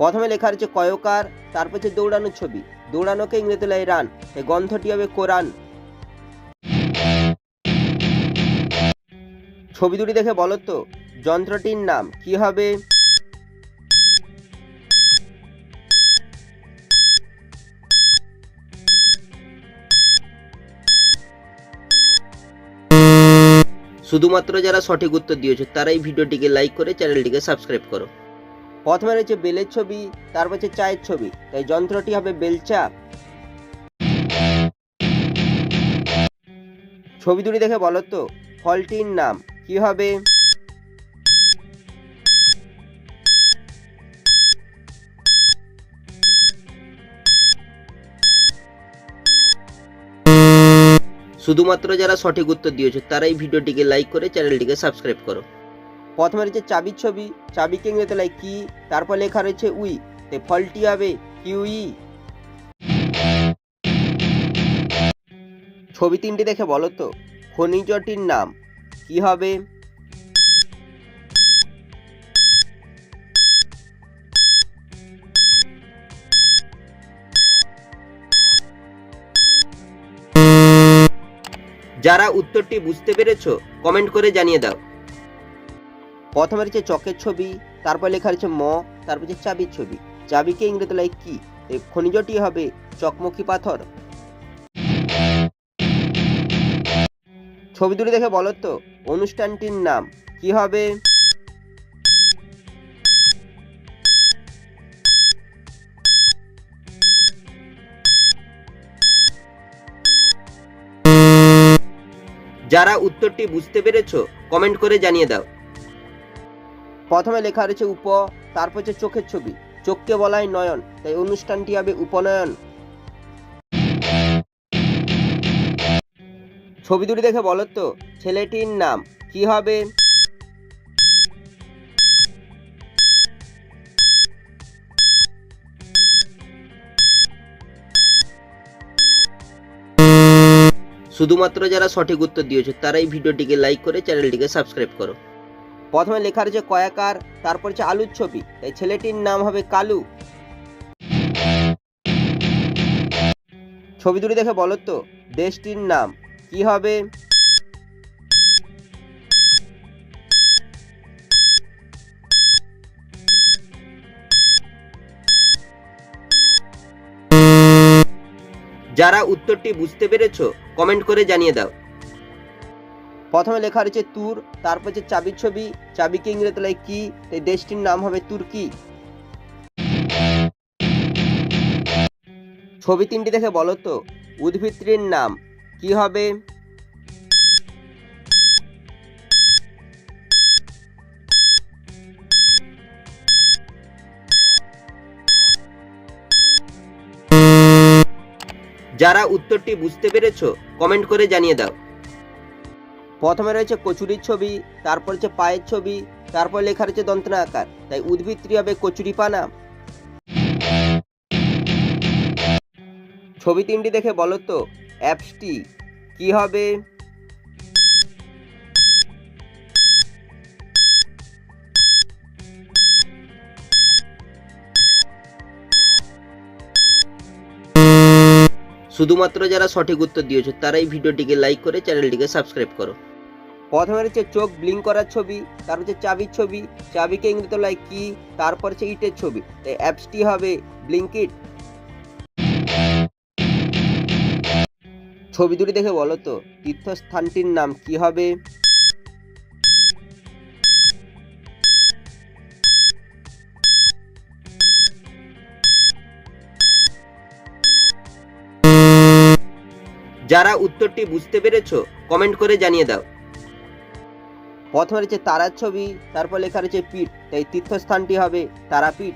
প্রথমে লেখা রয়েছে কয়কার, তারপর হচ্ছে দৌড়ানোর ছবি। দৌড়ানোকে ইংরেজি লাই রান। এই গ্রন্থটি হবে কোরআন ছবি দুটি দেখে বলো তো, যন্ত্রটির নাম কি হবে? শুধুমাত্র যারা সঠিক উত্তর দিয়েছ, তারাই ভিডিওটিকে লাইক করে চ্যানেলটিকে সাবস্ক্রাইব করো। প্রথমে রয়েছে বেলের ছবি, তারপর হচ্ছে চায়ের ছবি। তাই যন্ত্রটি হবে বেলচা ছবি দুটি দেখে বলো তো, ফলটির নাম কি হবে? শুধুমাত্র যারা সঠিক উত্তর দিয়েছ, তারাই ভিডিওটিকে লাইক করে চ্যানেলটিকে সাবস্ক্রাইব করো। প্রথমে রয়েছে চাবির ছবি চাবিকে ইংরেজিতে লাই কি, তারপর লেখা রয়েছে উই, তে ফলটি হবে কিউই। ছবি তিনটি দেখে বলো তো, খনিজটির নাম কি হবে? যারা উত্তরটি বুঝতে পেরেছ কমেন্ট করে জানিয়ে দাও। প্রথমে রয়েছে চকের ছবি, তারপর লেখা রয়েছে ম, তারপর হচ্ছে চাবির ছবি। চাবিকে ইংরেজি লাই কি? খনিজটি হবে চকমকি পাথর। ছবি দুটি দেখে বলো তো, অনুষ্ঠানটির নাম কি হবে? যারা উত্তরটি বুঝতে পেরেছ, কমেন্ট করে জানিয়ে দাও। প্রথমে লেখা রয়েছে উপ, তারপর হচ্ছে চোখের ছবি। চোখকে বলা হয় নয়ন, তাই অনুষ্ঠানটি হবে উপনয়ন। ছবি দুটি দেখে বলো তো, ছেলেটির নাম কি হবে? শুধুমাত্র যারা সঠিক উত্তর দিয়েছ, তারাই ভিডিওটিকে লাইক করে চ্যানেলটিকে সাবস্ক্রাইব করো। প্রথমে লেখা রয়েছে কয়াকার, তারপর হচ্ছে আলুর ছবি। তাই ছেলেটির নাম হবে কালু। ছবি দুটি দেখে বলো তো, দেশটির নাম কি হবে? যারা উত্তরটি বুঝতে পেরেছ কমেন্ট করে জানিয়ে দাও। প্রথমে লেখা রয়েছে তুর, তারপর হচ্ছে চাবির ছবি, চাবিকে ইংরেজি লাই কি তাই দেশটির নাম হবে তুর্কি। ছবি তিনটি দেখে বলো তো, উদ্ভিদটির নাম কি হবে? যারা উত্তরটি বুঝতে পেরেছ কমেন্ট করে জানিয়ে দাও। প্রথমে রয়েছে কচুরির ছবি, তারপর হচ্ছে পায়ের ছবি, তারপর লেখা রয়েছে দন্তনা আকার তাই উদ্ভিদটি হবে কচুরি পানা ছবি তিনটি দেখে বলো তো, অ্যাপসটি কি হবে? শুধুমাত্র যারা সঠিক উত্তর দিয়েছ, তারাই ভিডিওটিকে লাইক করে চ্যানেলটিকে সাবস্ক্রাইব করো। প্রথমে হচ্ছে চোখ ব্লিঙ্ক করার ছবি, তারপর হচ্ছে চাবির ছবি, চাবিকে ইংরেজিতে লাই কি, তারপর হচ্ছে ইটের ছবি। তাই অ্যাপসটি হবে ব্লিঙ্কিট ছবি দুটি দেখে বলো তো, তীর্থস্থানটির নাম কি হবে? যারা উত্তরটি বুঝতে পেরেছ কমেন্ট করে জানিয়ে দাও। প্রথমে রয়েছে তারার ছবি তারপর লেখা রয়েছে পিঠ তাই তীর্থস্থানটি হবে তারাপীঠ।